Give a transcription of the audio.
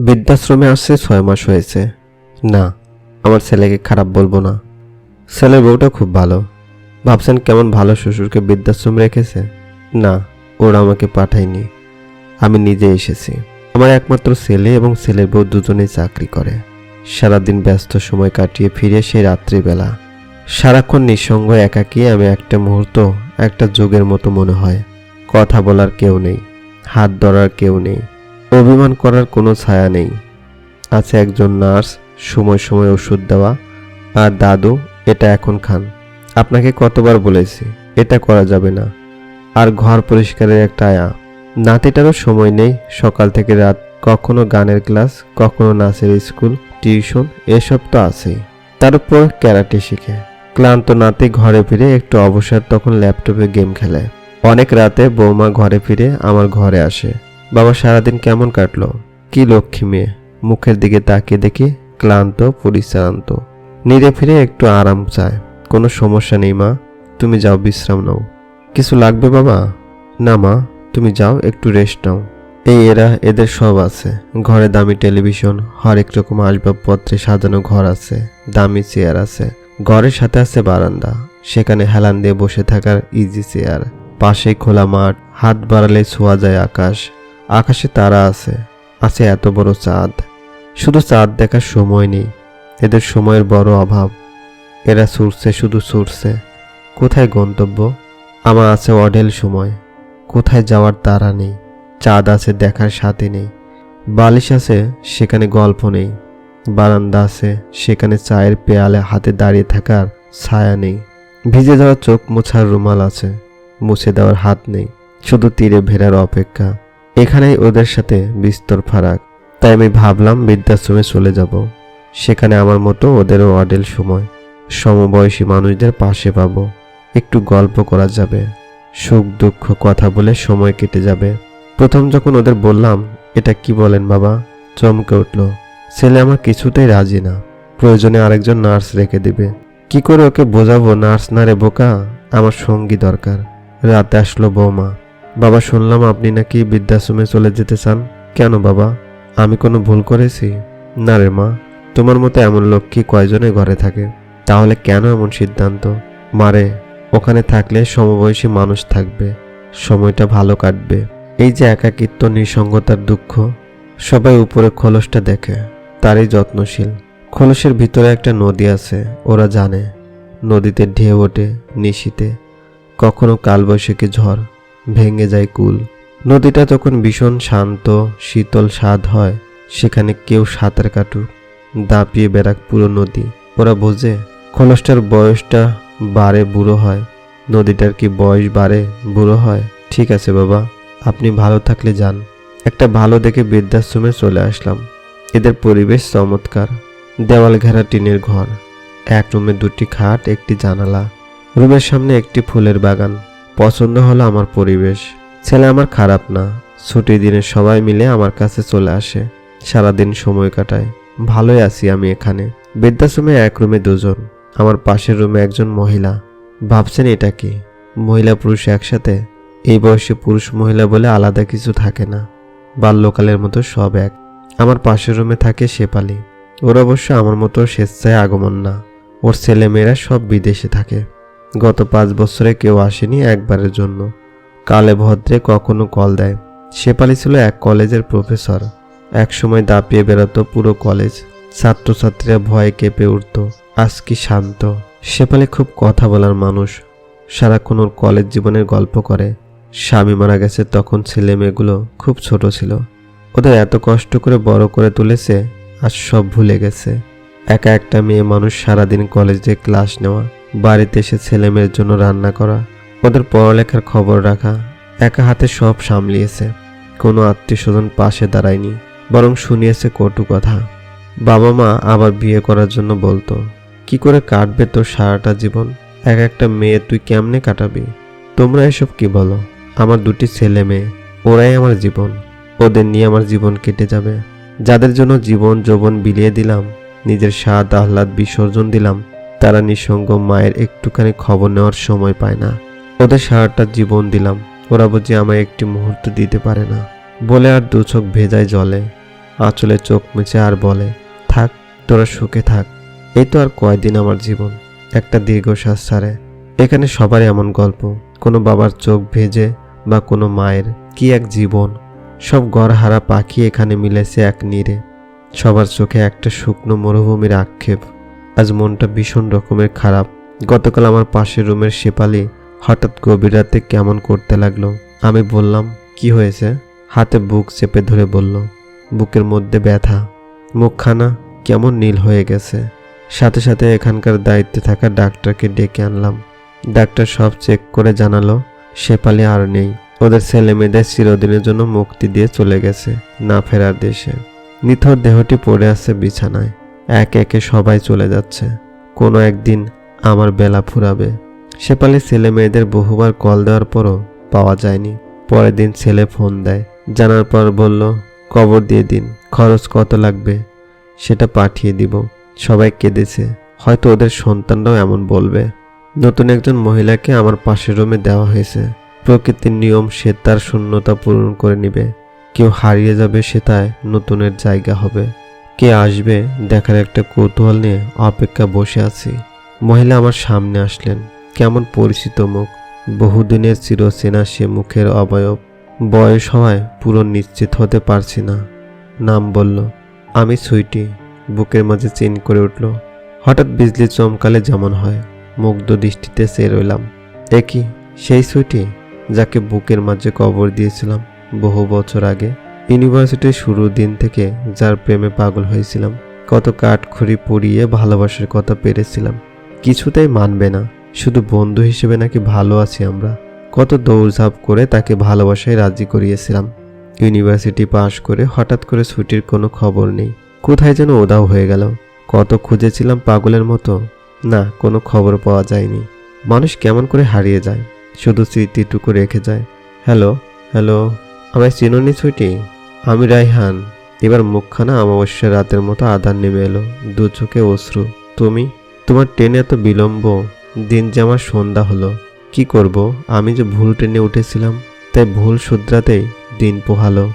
বৃদ্ধাশ্রমে আসছে ছয় মাস হয়েছে। না, আমার ছেলেকে খারাপ বলব না। ছেলের বউটা খুব ভালো। ভাবছেন কেমন ভালো শ্বশুরকে বৃদ্ধাশ্রম রেখেছে? না, ওরা আমাকে পাঠায়নি। আমি নিজে এসেছি। আমার একমাত্র ছেলে এবং ছেলের বউ দুজনেই চাকরি করে। সারাদিন ব্যস্ত সময় কাটিয়ে ফিরে সেই রাত্রিবেলা। সারাক্ষণ নিঃসঙ্গ, একাকী আমি একটা মুহূর্ত, একটা যুগের মতো মনে হয়। কথা বলার কেউ নেই। হাত ধরার কেউ নেই। অভিমান করার কোনো ছায়া নেই। আছে একজন নার্স, সময় সময় ওষুধ দেওয়া, আর দাদু, এটা এখন খান। আপনাকে কতবার বলেছি, এটা করা যাবে না। আর ঘর পরিষ্কারের একটা আয়া। নাতিটারও সময় নেই, সকাল থেকে রাত। কখনো গানের ক্লাস, কখনো নাচের স্কুল, টিউশন, এসব তো আছেই। তার উপর ক্যারাটে শিখে। ক্লান্ত নাতি ঘরে ফিরে একটু অবসর, তখন ল্যাপটপে গেম খেলে। অনেক রাতে বৌমা ঘরে ফিরে আমার ঘরে আসে। বাবা সারাদিন কেমন কাটলো? কি লক্ষ্মী মেয়ে? মুখের দিকে তাকিয়ে দেখি ক্লান্ত, পরিশ্রান্ত। নিরে ফিরে একটু আরাম চায়। কোনো সমস্যা নেই, মা। তুমি যাও, বিশ্রাম নাও। কিছু লাগবে, বাবা? না, মা। তুমি যাও, একটু রেস্ট নাও। এই এরা, এদের সব আছে। ঘরে দামি টেলিভিশন হরেক রকম আসবাবপত্রে সাজানো ঘর আছে, দামি চেয়ার আছে। ঘরের সাথে আছে বারান্দা। সেখানে হেলান দিয়ে বসে থাকার ইজি চেয়ার পাশে খোলা মাঠ, হাত বাড়ালে ছোঁয়া যায় আকাশ। আকাশে তারা আছে আছে এত বড় চাঁদ। শুধু চাঁদ দেখার সময় নেই, এদের সময়ের বড় অভাব। এরা ছুটছে, শুধু ছুটছে। কোথায় গন্তব্য? আমার আছে অঢেল সময়। কোথায় যাওয়ার তারা নেই? চাঁদ আছে দেখার সাথে নেই। বালিশ আছে, সেখানে গল্প নেই। বারান্দা আছে, সেখানে চায়ের পেয়ালে হাতে দাঁড়িয়ে থাকার ছায়া নেই। ভিজে যাওয়ার চোখ মোছার রুমাল আছে, মুছে দেওয়ার হাত নেই। শুধু তীরে ভেড়ার অপেক্ষা। এখানেই ওদের সাথে বিস্তর ফারাক। তাই আমি ভাবলাম বৃদ্ধাশ্রমে চলে যাব। সেখানে আমার মতো ওদেরও অডেল সময়। সমবয়সী মানুষদের পাশে পাবো। একটু গল্প করা যাবে। সুখ দুঃখ কথা বলে সময় কেটে যাবে। প্রথম যখন ওদের বললাম, এটা কি বলেন বাবা? চমকে উঠল, ছেলে আমার কিছুতেই রাজি না। প্রয়োজনে আরেকজন নার্স রেখে দিবে। কি করে ওকে বোঝাবো নার্স না রে বোকা? আমার সঙ্গী দরকার। রাতে আসলো বৌমা। বাবা, শুনলাম আপনি নাকি বৃদ্ধাশ্রমে চলে যেতে চান। কেন বাবা? আমি কোনো ভুল করেছি? না রে মা, তোমার মতো এমন লক্ষ্মী কয়জনে ঘরে থাকে? তাহলে কেন এমন সিদ্ধান্ত? মারে ওখানে থাকলে সমবয়সী মানুষ থাকবে, সময়টা ভালো কাটবে। এই যে একাকিত্ব, নিঃসঙ্গতার দুঃখ, সবাই উপরে খোলসটা দেখে, তারই যত্নশীল। খোলসের ভিতরে একটা নদী আছে, ওরা জানে, নদীতে ঢেউ ওঠে, নিশিতে, কখনো কালবৈশাখী ঝড়। ভেঙে যায় কুল। নদীটা যখন ভীষণ শান্ত, শীতল স্বাদ হয়, সেখানে কেউ সাঁতার কাটুক, দাপিয়ে বেড়াক পুরো নদী। ওরা বোঝে খোলসটার বয়সটা বাড়ে বুড়ো হয়। নদীটার কি বয়স বাড়ে বুড়ো হয়? ঠিক আছে বাবা, আপনি ভালো থাকলে যান। একটা ভালো দেখে বৃদ্ধাশ্রমে চলে আসলাম। এদের পরিবেশ চমৎকার। দেওয়াল ঘেরা টিনের ঘর। এক রুমে দুটি খাট, একটি জানালা। রুমের সামনে একটি ফুলের বাগান। পছন্দ হলো আমার পরিবেশ। ছেলে আমার খারাপ না। ছুটির দিনে সবাই মিলে আমার কাছে চলে আসে। সারাদিন সময় কাটায়। ভালোই আছি আমি এখানে। বৃদ্ধাশ্রমে এক রুমে দুজন। আমার পাশের রুমে একজন মহিলা। ভাবছেন এটা কি? মহিলা পুরুষ একসাথে? এই বয়সে পুরুষ মহিলা বলে আলাদা কিছু থাকে না। বাল্যকালের মতো সব এক। আমার পাশের রুমে থাকে শেপালি ওর অবশ্য আমার মতো স্বেচ্ছায় আগমন না। ওর ছেলেমেয়েরা সব বিদেশে থাকে। গত পাঁচ বছরে কেউ আসেনি একবারের জন্য। কালে ভদ্রে কখনো কল দেয়। শেপালি ছিল এক কলেজের প্রফেসর। এক সময় দাপিয়ে বেরোতো পুরো কলেজ। ছাত্রছাত্রীরা ভয়ে কেঁপে উঠত। আজ কি শান্ত। শেপালি খুব কথা বলার মানুষ। সারাক্ষণ ওর কলেজ জীবনের গল্প করে। স্বামী মারা গেছে তখন ছেলে মেয়েগুলো খুব ছোট ছিল। ওদের এত কষ্ট করে বড় করে তুলেছে, আজ সব ভুলে গেছে। একা একটা মেয়ে মানুষ সারাদিন কলেজে ক্লাস নেওয়া। বাড়িতে এসে ছেলে মেয়ের জন্য রান্না করা, ওদের পড়ালেখার খবর রাখা, একা হাতে সব সামলিয়েছে। কোনো আত্মীয় স্বজন পাশে দাঁড়ায়নি, বরং শুনিয়েছে কটু কথা। বাবা মা আবার বিয়ে করার জন্য বলতো, কি করে কাটবে তোর সারাটা জীবন? এক একটা মেয়ে তুই কেমনে কাটাবি? তোমরা এসব কি বলো? আমার দুটি ছেলে মেয়ে, ওরাই আমার জীবন। ওদের নিয়ে আমার জীবন কেটে যাবে। যাদের জন্য জীবন যৌবন বিলিয়ে দিলাম, নিজের স্বাদ, আহ্লাদ, বিসর্জন দিলাম তারা নিঃসঙ্গ মায়ের একটুখানি খবর নেওয়ার সময় পায় না। ওদের সারাটা জীবন দিলাম। ওরা বুঝি আমায় একটি মুহূর্ত দিতে পারে না। বলে আর দু চোখ ভেজায় জলে আঁচলে চোখ মুছে আর বলে, থাক, তোরা সুখে থাক। এই তো আর কয়দিন আমার জীবন। একটা দীর্ঘশ্বাস ছাড়ে। এখানে সবারই এমন গল্প। কোনো বাবার চোখ ভেজে বা কোনো মায়ের কি এক জীবন। সব গড়হারা পাখি এখানে মিলেছে এক নীরে। সবার চোখে একটা শুকনো মরুভূমির আক্ষেপ। আজ মনটা ভীষণ রকমের খারাপ। গতকাল আমার পাশের রুমের শেপালি হঠাৎ গভীর রাতে কেমন করতে লাগল? আমি বললাম, কি হয়েছে? হাতে বুক চেপে ধরে বলল, বুকের মধ্যে ব্যথা, মুখখানা কেমন নীল হয়ে গেছে। সাথে সাথে এখানকার দায়িত্বে থাকা ডাক্তারকে ডেকে আনলাম। ডাক্তার সব চেক করে জানালো শেপালি আর নেই। ওদের ছেলে মেয়েদের চিরদিনের জন্য মুক্তি দিয়ে চলে গেছে, না ফেরার দেশে। নিথর দেহটি পড়ে আছে বিছানায়। একে একে সবাই চলে যাচ্ছে। কোনো একদিন আমার বেলা ফুরাবে। শেপালি ছেলে মেয়েদের বহুবার কল দেওয়ার পরও পাওয়া যায়নি। পরের দিন ছেলে ফোন দেয়। জানার পর বলল কবর দিয়ে দিন, খরচ কত লাগবে? সেটা পাঠিয়ে দিব। সবাই কেঁদেছে। হয়তো ওদের সন্তানরাও এমন বলবে। নতুন একজন মহিলাকে আমার পাশের রুমে দেওয়া হয়েছে। প্রকৃতির নিয়ম, সে তার শূন্যতা পূরণ করে নিবে। কেউ হারিয়ে যাবে, সে তাই নতুনের জায়গা হবে। কে আসবে দেখার একটা কৌতূহল নিয়ে অপেক্ষা বসে আছি। মহিলা আমার সামনে আসলেন। কেমন পরিচিত মুখ। বহুদিনের চিরচেনা সে মুখের অবয়ব। বয়স হওয়ায় পুরো নিশ্চিত হতে পারছি না। নাম বলল, আমি সুইটি। বুকের মাঝে চেন করে উঠল। হঠাৎ বিজলি চমকালে যেমন হয়, মুগ্ধ দৃষ্টিতে চেয়ে রইলাম। একই সেই সুইটি? যাকে বুকের মাঝে কবর দিয়েছিলাম বহু বছর আগে। ইউনিভার্সিটির শুরুর দিন থেকে যার প্রেমে পাগল হয়েছিলাম, কত কাঠখড়ি পুড়িয়ে ভালোবাসার কথা পেরেছিলাম, কিছুতেই মানবে না, শুধু বন্ধু হিসেবে নাকি ভালো আছি আমরা। কত দৌড়ঝাঁপ করে তাকে ভালোবাসায় রাজি করিয়েছিলাম। ইউনিভার্সিটি পাশ করে হঠাৎ করে ছুটির কোনো খবর নেই। কোথায় যেন ওদাও হয়ে গেল। কত খুঁজেছিলাম পাগলের মতো। না, কোনো খবর পাওয়া যায়নি। মানুষ কেমন করে হারিয়ে যায়। শুধু স্মৃতিটুকু রেখে যায়। হ্যালো হ্যালো, আমায় চিনুনি ছুটি? আমি রায়হান। এবার মুখখানা অমাবস্যার রাতের মতো আধার নেমে এলো। দু চোখে অশ্রু। তুমি? তোমার ট্রেনে এত বিলম্ব। দিন যে আমার সন্ধ্যা হলো। কি করব? আমি যে ভুল ট্রেনে উঠেছিলাম, তাই ভুল শুধরাতেই দিন পোহালো।